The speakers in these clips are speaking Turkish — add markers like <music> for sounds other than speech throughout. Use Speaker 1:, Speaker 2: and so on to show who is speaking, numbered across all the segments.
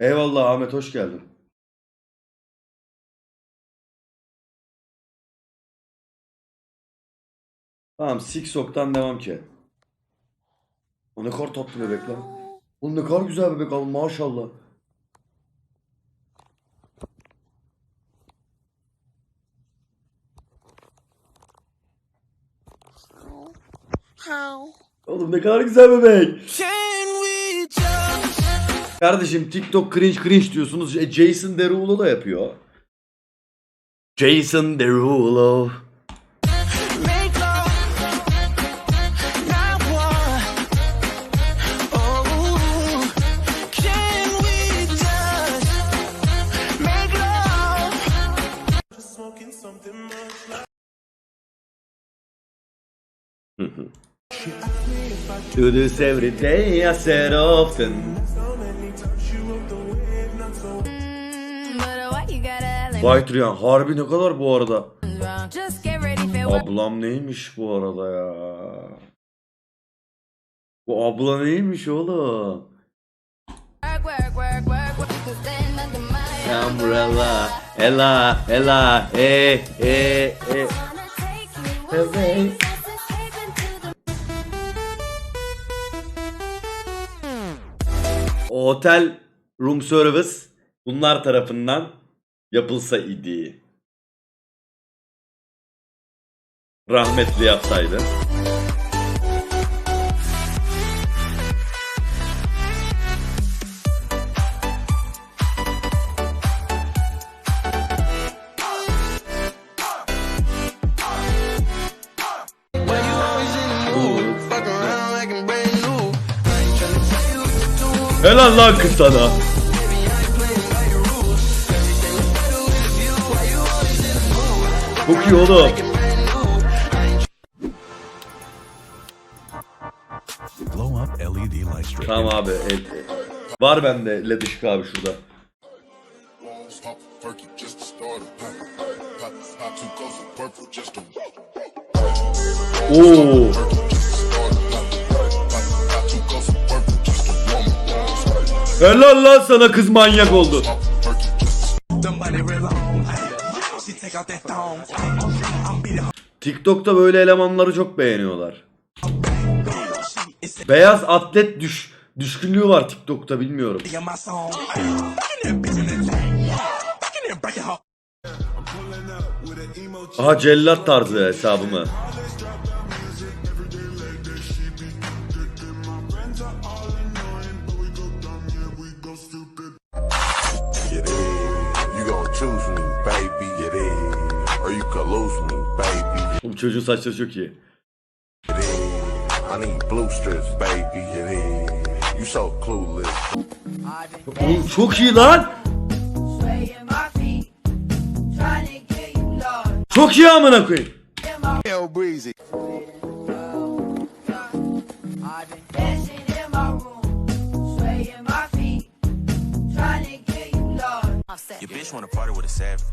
Speaker 1: Eyvallah Ahmet hoş geldin. Tamam Sixok'tan devam ki. O ne kadar tatlı bebek lan. O ne kadar güzel bebek al maşallah. Oğlum ne kadar güzel bebek. Kardeşim TikTok cringe cringe diyorsunuz. E, Jason Derulo da yapıyor. Jason Derulo. Do this every day I said often. White Ryan harbi ne kadar bu arada. Ablam neymiş bu arada ya. Bu abla neymiş oğlum? Umbrella, Ella, Ella, e, e, e.
Speaker 2: The
Speaker 1: Otel room service bunlar tarafından yapılsa idi. Rahmetli yapsaydı.
Speaker 3: Why you always in
Speaker 1: Çok iyi oğlum.
Speaker 4: Strip.
Speaker 1: Tamam abi. e- e- var bende led ışık abi şurada. Oo. Helal lan sana kız manyak oldu. TikTok'ta böyle elemanları çok beğeniyorlar. Beyaz atlet düş düşkünlüğü var TikTok'ta bilmiyorum. Aha cellat tarzı hesabımı. Bu çocuğun saçları çok iyi. Oğlum çok iyi lan. Çok iyi amına koyayım.
Speaker 5: Your bitch wanna party with a savage.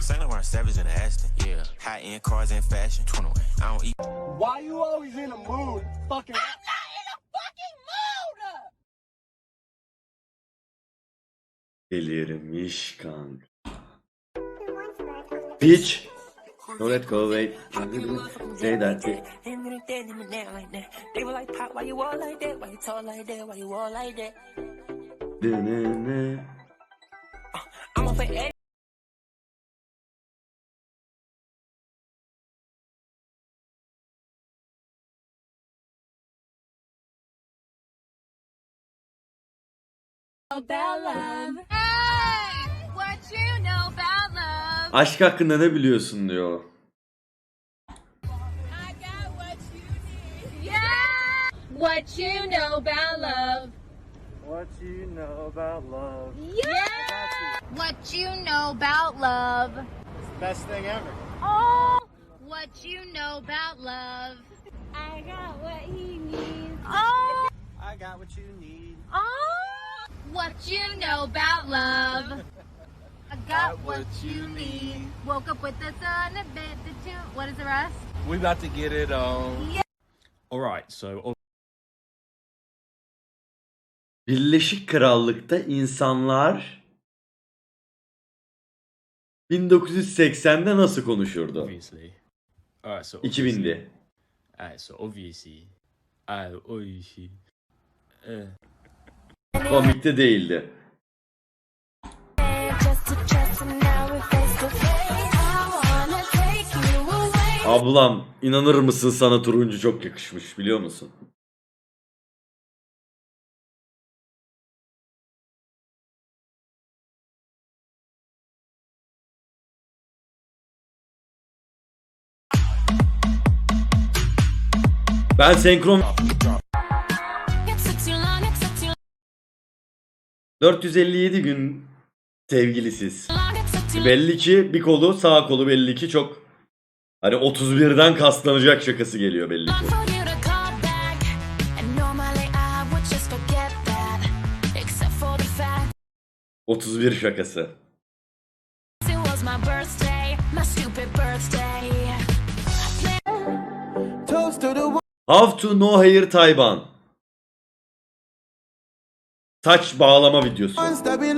Speaker 5: Saint Laurent Savage in the Aston. Yeah. High end cars and fashion. 21. I don't eat.
Speaker 6: Why you always in a mood? Fucking. I'm not in a fucking mood.
Speaker 1: Delirmiş kanka. Bitch. No let go wait. Say that.
Speaker 7: They were like, Pop, why you all like that? Why you talk like that? Why you all like that? I'm gonna play
Speaker 2: About love. Hey, what you know about love?
Speaker 1: Aşk hakkında ne biliyorsun diyor.
Speaker 2: You. Yeah. What you know about love?
Speaker 6: What you know about love?
Speaker 2: Yeah. What you know about love?
Speaker 6: Best thing ever.
Speaker 2: Oh. What you know about love? I got what he needs. Oh.
Speaker 6: I got what you need.
Speaker 2: Oh. What you know about love? I <laughs> got what you need. Woke up with the sun a bit. Did you? What is the rest?
Speaker 6: We about to get it on.
Speaker 8: All right, so
Speaker 1: Birleşik Krallık'ta insanlar 1980'de nasıl konuşurdu?
Speaker 8: Obviously. Alright, so
Speaker 1: 2000'di.
Speaker 8: Alright, so obviously. Alright, obviously.
Speaker 1: Komikte değildi. Ablam inanır mısın sana turuncu çok yakışmış biliyor musun? Ben senkron
Speaker 7: It took too long, it took too
Speaker 1: 457 gün sevgilisiz. Belli ki bir kolu sağ kolu belli ki çok hani 31'den kaslanacak şakası geliyor belli ki.
Speaker 7: for you
Speaker 1: How to know hair Tayban. Saç bağlama videosu.
Speaker 3: ones that we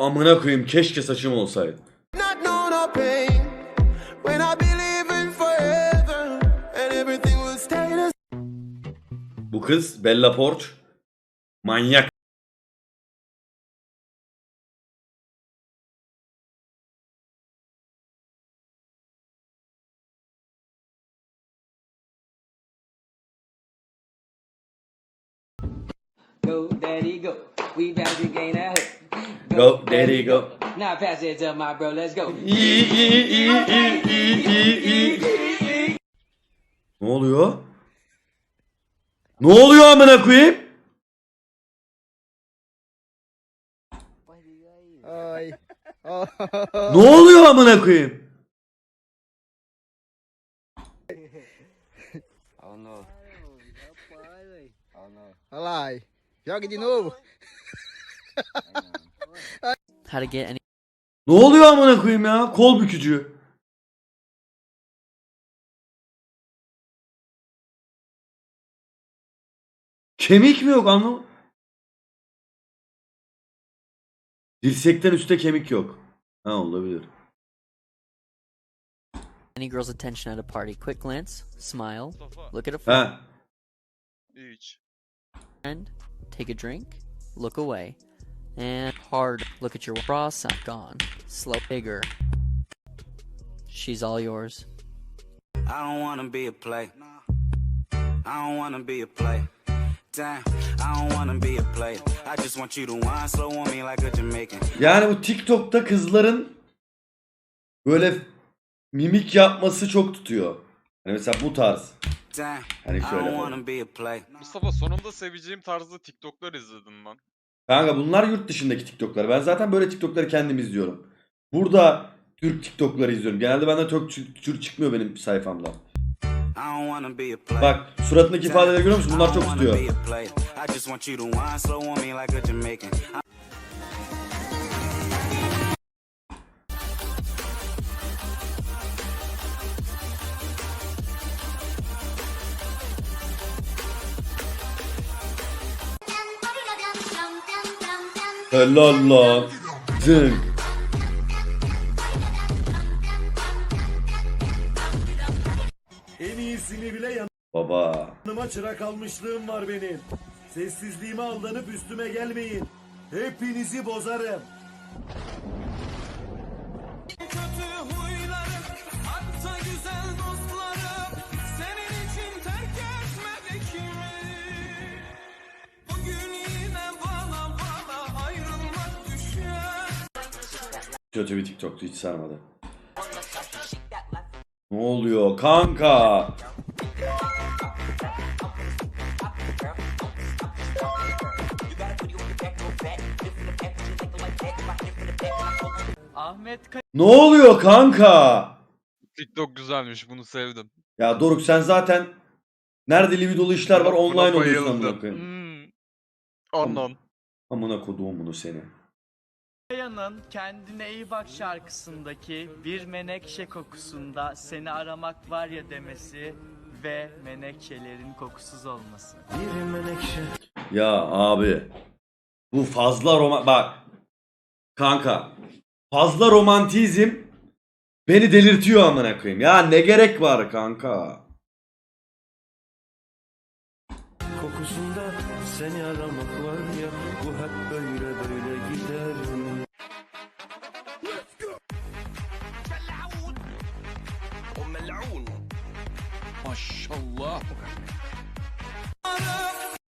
Speaker 1: Amına koyayım keşke saçım olsaydı.
Speaker 3: not know no pain. When I believe in forever and everything will stay the
Speaker 1: Bu kız Bella Poarch manyak.
Speaker 9: Go, daddy, go. We about to gain
Speaker 1: Go, daddy, go.
Speaker 9: Now pass it to my bro, let's go.
Speaker 1: İyi iyi iyi. Ne oluyor? Ne oluyor amına koyayım? Ne oluyor amına koyayım?
Speaker 9: Oh no.
Speaker 6: Alai. Joga de novo.
Speaker 9: How to get any
Speaker 1: Ne oluyor amına koyayım ya? Kol bükücü. Kemik mi yok anlam? Dirsekten üstte kemik yok. Ha olabilir.
Speaker 9: any girl's attention at a party? Quick glance, smile, look at a friend,
Speaker 1: Ha.
Speaker 9: take a drink, look away, and hard look at your bra sign. Gone. Slow, bigger. She's all yours.
Speaker 4: I don't wanna be a play. I don't wanna be a play. Damn, I don't wanna be a play. I just want you to whine slow on me like a Jamaican.
Speaker 1: Yani bu TikTok'ta kızların böyle mimik yapması çok tutuyor. Hani mesela bu tarz. Hani
Speaker 4: I
Speaker 1: şöyle
Speaker 4: don't
Speaker 1: falan.
Speaker 4: wanna be a play.
Speaker 10: Mustafa sonunda seveceğim tarzda TikTok'lar izledim lan.
Speaker 1: Kanka bunlar yurt dışındaki TikTok'lar. Ben zaten böyle TikTok'ları kendim izliyorum. Burada Türk TikTok'ları izliyorum. Genelde benden Türk, Türk çıkmıyor benim sayfamda. Bak suratındaki ifadeleri görüyor musun? Bunlar çok tutuyor. Helal lan. Zınk.
Speaker 6: En iyisini bile
Speaker 1: Baba.
Speaker 6: yanıma çırak almışlığım var benim. Sessizliğime aldanıp üstüme gelmeyin. Hepinizi bozarım.
Speaker 3: Kötü
Speaker 1: bir TikTok'tu hiç sarmadı. Ne oluyor kanka?
Speaker 6: Ahmet
Speaker 1: Ne oluyor kanka?
Speaker 10: TikTok güzelmiş bunu sevdim.
Speaker 1: Ya Doruk sen zaten nerede lividolu işler var
Speaker 10: Buna
Speaker 1: online oluyorsun
Speaker 10: bayıldım.
Speaker 1: amına koyayım.
Speaker 10: Hmm. Anan.
Speaker 1: Amına koduğum bunu seni.
Speaker 11: Kaya'nın Kendine iyi bak şarkısındaki bir menekşe kokusunda seni aramak var ya demesi ve menekşelerin kokusuz olması.
Speaker 6: Bir menekşe.
Speaker 1: Ya abi bu fazla roman bak kanka fazla romantizm beni delirtiyor amına koyayım. Ya ne gerek var kanka?
Speaker 6: Seni aramak var ya bu hep böyle böyle gider mi?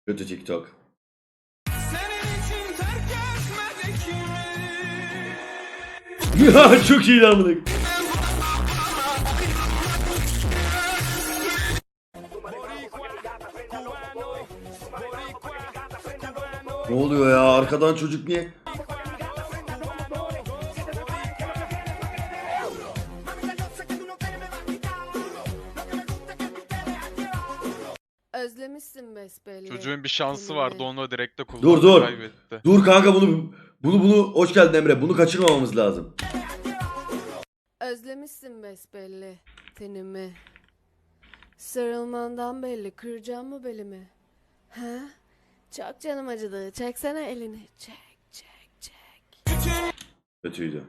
Speaker 1: Kötü TikTok. <laughs> Ya çok iyi lan bunu. Ne oluyor ya? Arkadan çocuk niye?
Speaker 2: Özlemişsin besbelli.
Speaker 10: Çocuğun bir şansı vardı onu direkt de kullandı.
Speaker 1: Dur dur.
Speaker 10: Kaybetti.
Speaker 1: Dur kanka bunu bunu bunu hoş geldin Emre. Bunu kaçırmamamız lazım.
Speaker 2: Özlemişsin besbelli tenimi. Sarılmandan belli kıracağım mı belimi? Ha? Çok canım acıdı. Çeksene elini. Çek çek çek.
Speaker 1: Kötüydü.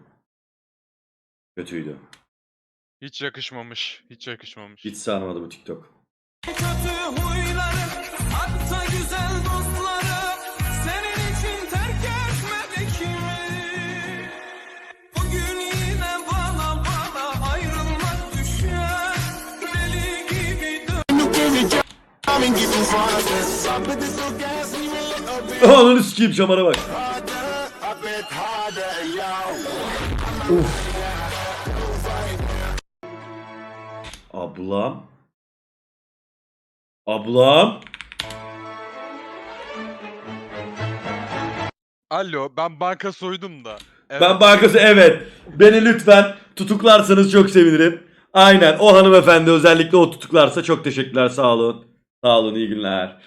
Speaker 1: Kötüydü.
Speaker 10: Hiç yakışmamış. Hiç yakışmamış.
Speaker 1: Hiç sarmadı bu TikTok.
Speaker 3: Kötü huyları hatta güzel dostları
Speaker 1: Ananı sikeyim şamara bak. Uf. Ablam. Ablam.
Speaker 10: Alo ben banka soydum da. Evet.
Speaker 1: Ben bankası evet. Beni lütfen tutuklarsanız çok sevinirim. Aynen o hanımefendi özellikle o tutuklarsa çok teşekkürler sağ olun. Sağ olun iyi günler.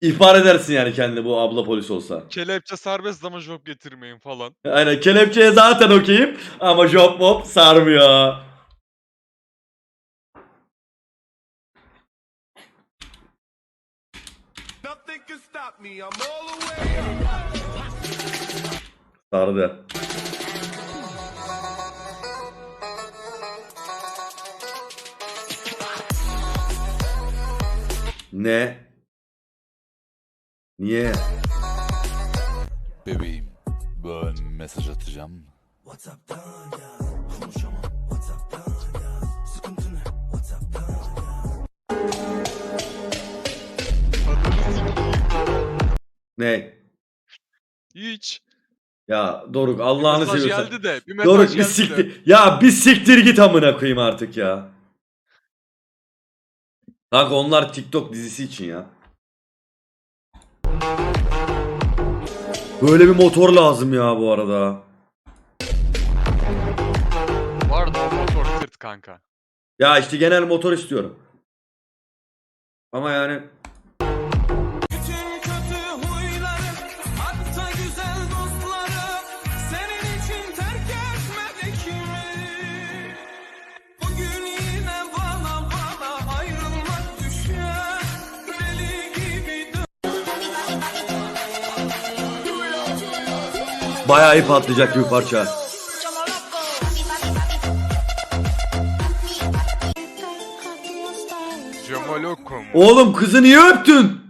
Speaker 1: İhbar edersin yani kendini bu abla polis olsa.
Speaker 10: Kelepçe serbest ama job getirmeyin falan. <laughs>
Speaker 1: Aynen kelepçeye zaten okeyim ama job mob sarmıyor.
Speaker 3: Nothing
Speaker 1: Ne? Niye?
Speaker 12: Bebeğim ben mesaj atacağım.
Speaker 1: Ne?
Speaker 10: Hiç.
Speaker 1: Ya Doruk Allah'ını seviyorsan.
Speaker 10: geldi de. Bir mesaj
Speaker 1: Doruk bir
Speaker 10: geldi de.
Speaker 1: siktir. Ya bir siktir git amına koyayım artık ya. Kanka onlar TikTok dizisi için ya. Böyle bir motor lazım ya bu arada.
Speaker 10: Vardı o motor sırt kanka.
Speaker 1: Ya işte genel motor istiyorum. Ama yani bayağı iyi patlayacak bir parça. Oğlum kızı niye öptün?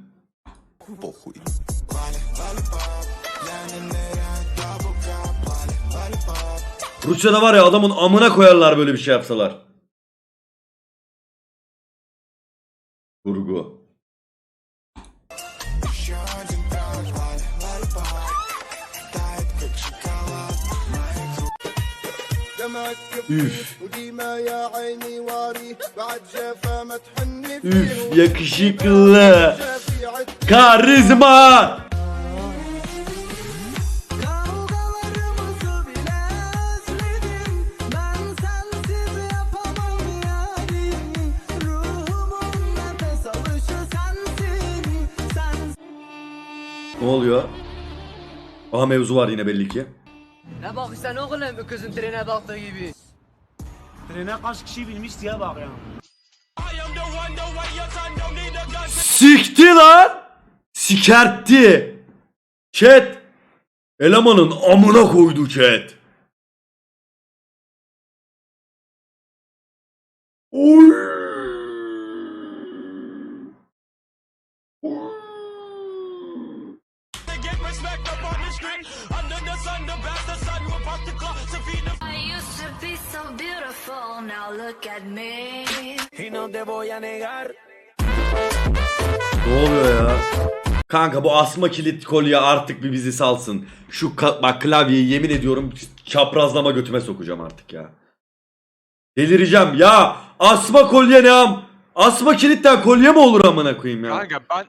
Speaker 1: Rusya'da var ya adamın amına koyarlar böyle bir şey yapsalar. Kurgu. Üf. Üf yakışıklı. Karizma. Ne oluyor? Aha mevzu var yine belli ki.
Speaker 11: Ne bak sen oğlum bu kızın trene baktığı gibi.
Speaker 6: Trene kaç kişi binmiş diye bak ya.
Speaker 1: Sikti lan! Sikertti. Chat. Elemanın amına koydu chat. Oy.
Speaker 3: Y no te voy a negar.
Speaker 1: Ne oluyor ya? Kanka bu asma kilit kolye artık bir bizi salsın. Şu ka- bak klavyeyi yemin ediyorum çaprazlama götüme sokacağım artık ya. Delireceğim ya. Asma kolye ne am? Asma kilitten kolye mi olur amına koyayım ya?
Speaker 10: Kanka ben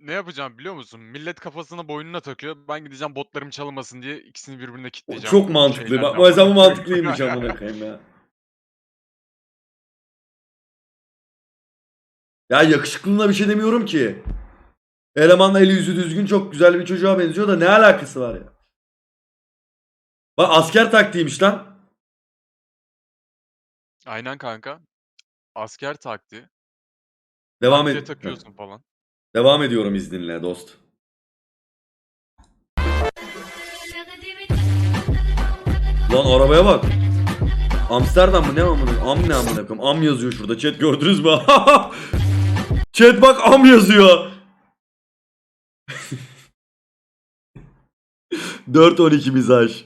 Speaker 10: ne yapacağım biliyor musun? Millet kafasına boynuna takıyor. Ben gideceğim botlarım çalınmasın diye ikisini birbirine
Speaker 1: O
Speaker 10: kilitleyeceğim.
Speaker 1: çok mantıklı. Bak mesela bu
Speaker 10: amına koyayım.
Speaker 1: mantıklıymış amına koyayım ya. Ya yakışıklılığına bir şey demiyorum ki. Elemanla eli yüzü düzgün çok güzel bir çocuğa benziyor da ne alakası var ya? Bak asker taktiğiymiş lan.
Speaker 10: Aynen kanka. Asker taktiği.
Speaker 1: Devam
Speaker 10: Diye
Speaker 1: et.
Speaker 10: takıyorsun falan.
Speaker 1: Devam ediyorum izninle dost. Lan arabaya bak. Amsterdam mı ne amına? Am ne amına koyayım? Am yazıyor şurada. Chat gördünüz mü? <laughs> Chat bak am yazıyor. <laughs> 4-12 mizaj.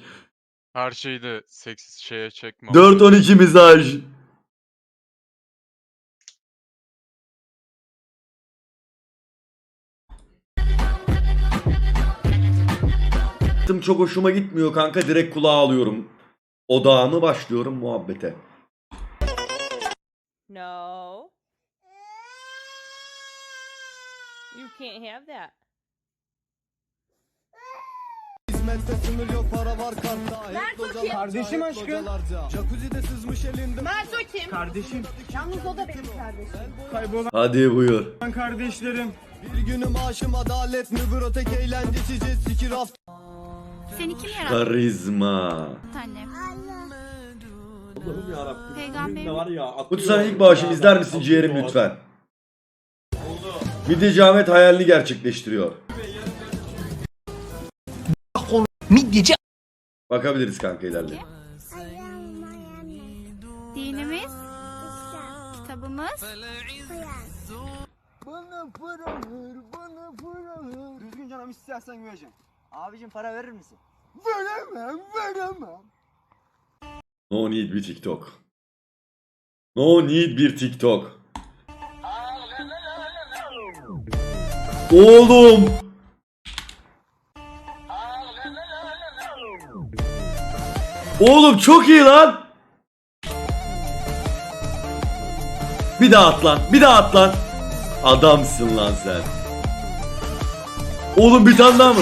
Speaker 10: Her şeyi de seksiz şeye çekme.
Speaker 1: 4-12 mizaj. çok hoşuma gitmiyor kanka direkt kulağa alıyorum. Odağımı başlıyorum muhabbete.
Speaker 2: No. You can't have that.
Speaker 3: Hizmette sınır yok para var kartta.
Speaker 2: Mert o kim?
Speaker 3: Kardeşim aşkım. Jacuzzi'de sızmış elimde.
Speaker 2: Mert o kim? Kardeşim. Yalnız o da benim kardeşim.
Speaker 3: Kaybolan
Speaker 1: Hadi buyur.
Speaker 3: kardeşlerim. Bir günüm aşım adalet mübür ötek eğlencesi jet sikir hafta.
Speaker 2: Seni kim yarattı
Speaker 1: Karizma.
Speaker 2: annem?
Speaker 1: Allah'ım yarabbim.
Speaker 2: Peygamberim.
Speaker 1: var ya. Kutu sana ilk bağışım izler misin ciğerim lütfen? Midyeci Ahmet hayalini gerçekleştiriyor.
Speaker 11: Midyeci
Speaker 1: Bakabiliriz kanka ilerle.
Speaker 2: Dinimiz. Kitabımız.
Speaker 11: Bana para ver, bana para ver. Düzgün canım istersen vereceğim. Abicim para verir misin? Veremem, veremem.
Speaker 1: No need bir TikTok. No need bir TikTok. Oğlum. Oğlum çok iyi lan. Bir daha at lan. Bir daha at lan. Adamsın lan sen. Oğlum bir tane daha mı?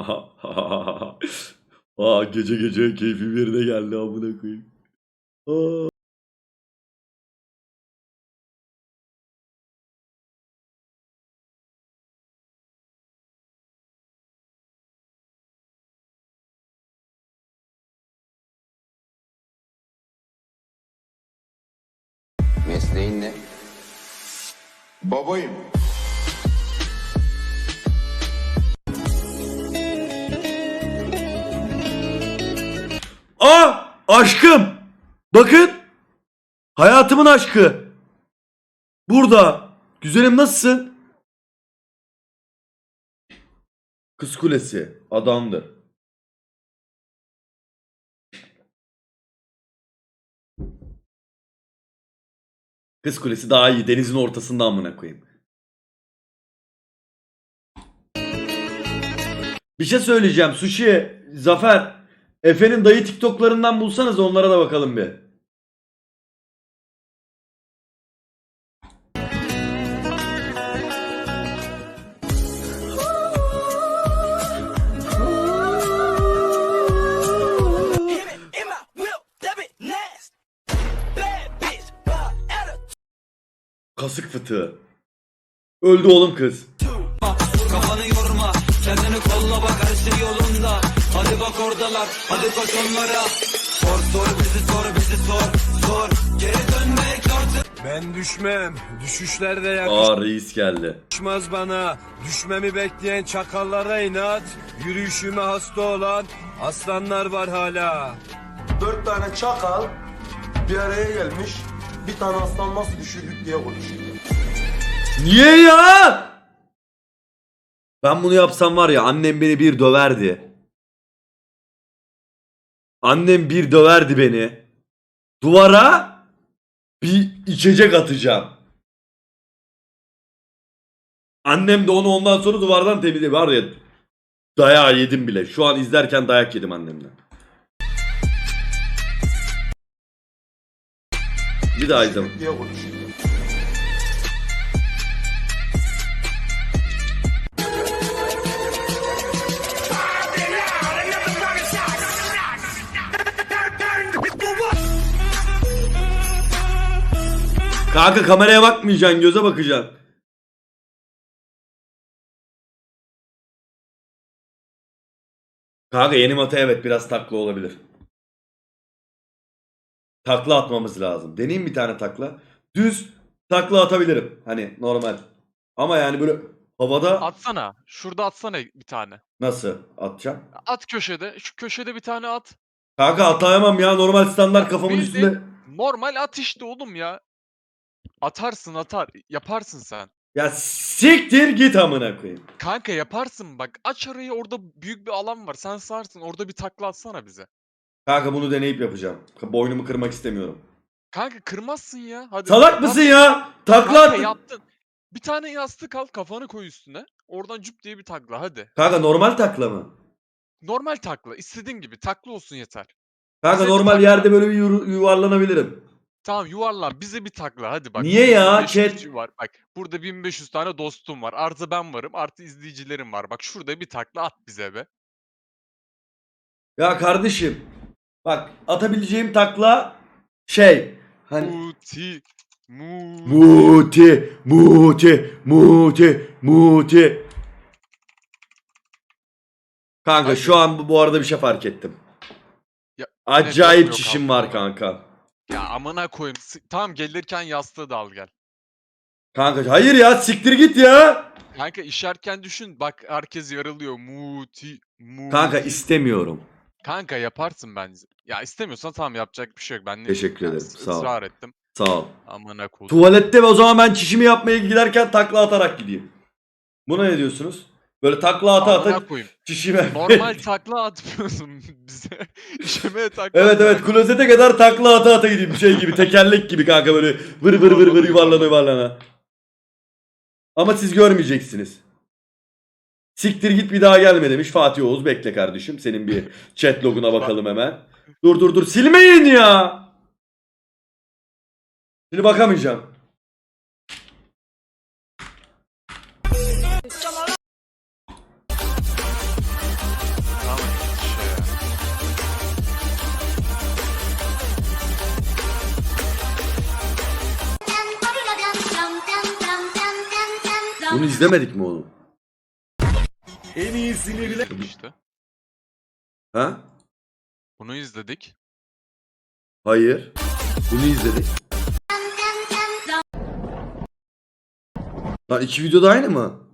Speaker 1: <laughs> Aa gece gece keyfim yerine geldi amına koyayım. Aa.
Speaker 13: Mesleğin ne? Babayım.
Speaker 1: Aa aşkım. Bakın. Hayatımın aşkı. Burada. Güzelim nasılsın? Kız Kulesi. Adamdı. Kız Kulesi daha iyi. Denizin ortasında amına koyayım. Bir şey söyleyeceğim. Sushi, Zafer. Efe'nin dayı TikTok'larından bulsanız onlara da bakalım bir. Kasık fıtığı. Öldü oğlum kız.
Speaker 4: Oradalar, hadi koş onlara. Sor sor bizi sor bizi sor, sor. Geri dönmek artık.
Speaker 6: Ben düşmem. Düşüşlerde
Speaker 1: Aa reis geldi.
Speaker 6: yakışmaz bana. Düşmemi bekleyen çakallara inat. Yürüyüşüme hasta olan aslanlar var hala.
Speaker 3: Dört tane çakal bir araya gelmiş. Bir tane aslan nasıl düşürdük diye konuşuyor.
Speaker 1: Niye ya? Ben bunu yapsam var ya annem beni bir döverdi. Annem bir döverdi beni. Duvara bir içecek atacağım. Annem de onu ondan sonra duvardan temizledi. Var ya dayağı yedim bile. Şu an izlerken dayak yedim annemden. Bir daha izledim. Kanka kameraya bakmayacaksın, göze bakacaksın. Kanka yeni mata evet biraz takla olabilir. Takla atmamız lazım. Deneyeyim bir tane takla. Düz takla atabilirim. Hani normal. Ama yani böyle havada
Speaker 10: Atsana. Şurada atsana bir tane.
Speaker 1: nasıl atacağım?
Speaker 10: At köşede. Şu köşede bir tane at.
Speaker 1: Kanka atayamam ya normal standart kafamın
Speaker 10: Bildiğin
Speaker 1: üstünde.
Speaker 10: Normal at işte oğlum ya. Atarsın atar. Yaparsın sen.
Speaker 1: Ya siktir git amına koyayım.
Speaker 10: Kanka yaparsın bak. Aç arayı orada büyük bir alan var. Sen sarsın. Orada bir takla atsana bize.
Speaker 1: Kanka bunu deneyip yapacağım. Boynumu kırmak istemiyorum.
Speaker 10: Kanka kırmazsın ya. Hadi.
Speaker 1: Salak mısın ya? Takla
Speaker 10: Kanka
Speaker 1: attın.
Speaker 10: yaptın. Bir tane yastık al kafanı koy üstüne. Oradan cüp diye bir takla hadi.
Speaker 1: Kanka normal takla mı?
Speaker 10: Normal takla. istediğin gibi takla olsun yeter.
Speaker 1: Kanka
Speaker 10: Bize bir
Speaker 1: normal
Speaker 10: takla.
Speaker 1: yerde böyle bir yuru- yuvarlanabilirim.
Speaker 10: Tamam yuvarlan bize bir takla hadi bak.
Speaker 1: Niye ya?
Speaker 10: 1500
Speaker 1: Chat-
Speaker 10: var. Bak burada 1500 tane dostum var. Artı ben varım. Artı izleyicilerim var. Bak şurada bir takla at bize be.
Speaker 1: Ya kardeşim. Bak atabileceğim takla şey. Hani
Speaker 10: Muti. Mu.
Speaker 1: muti muti muti muti. Kanka
Speaker 10: Hadi.
Speaker 1: şu an bu, bu arada bir şey fark ettim.
Speaker 10: Ya,
Speaker 1: Acayip
Speaker 10: yok
Speaker 1: çişim var kanka.
Speaker 10: Ya amına koyayım. S- Tamam gelirken yastığı da al gel.
Speaker 1: Kanka hayır ya siktir git ya.
Speaker 10: Kanka işerken düşün. Bak herkes yarılıyor. Muti. Muti.
Speaker 1: Kanka istemiyorum.
Speaker 10: Kanka yaparsın bence. Ya istemiyorsan tamam yapacak bir şey yok. Ben ne
Speaker 1: Teşekkür
Speaker 10: diyeyim
Speaker 1: ederim, sağ ol.
Speaker 10: ettim.
Speaker 1: Sağ ol.
Speaker 10: Amına koydum.
Speaker 1: Tuvalette ve o zaman ben çişimi yapmaya giderken takla atarak gideyim. Buna ne diyorsunuz? Böyle takla ata ata
Speaker 10: Amına koyayım. Normal <laughs> takla atmıyorsun <laughs> bize. İşemeye takla
Speaker 1: Evet evet klozete kadar takla ata ata gideyim şey gibi tekerlek gibi kanka böyle vır vır vır vır yuvarlana yuvarlana. Ama siz görmeyeceksiniz. Siktir git bir daha gelme demiş Fatih Oğuz bekle kardeşim senin bir chat loguna bakalım hemen. Dur dur dur silmeyin ya. Şimdi bakamayacağım. Bunu izlemedik mi oğlum?
Speaker 6: En iyisini bile
Speaker 10: İşte.
Speaker 1: Ha?
Speaker 10: Bunu izledik.
Speaker 1: Hayır. Bunu izledik. Lan iki videoda aynı mı?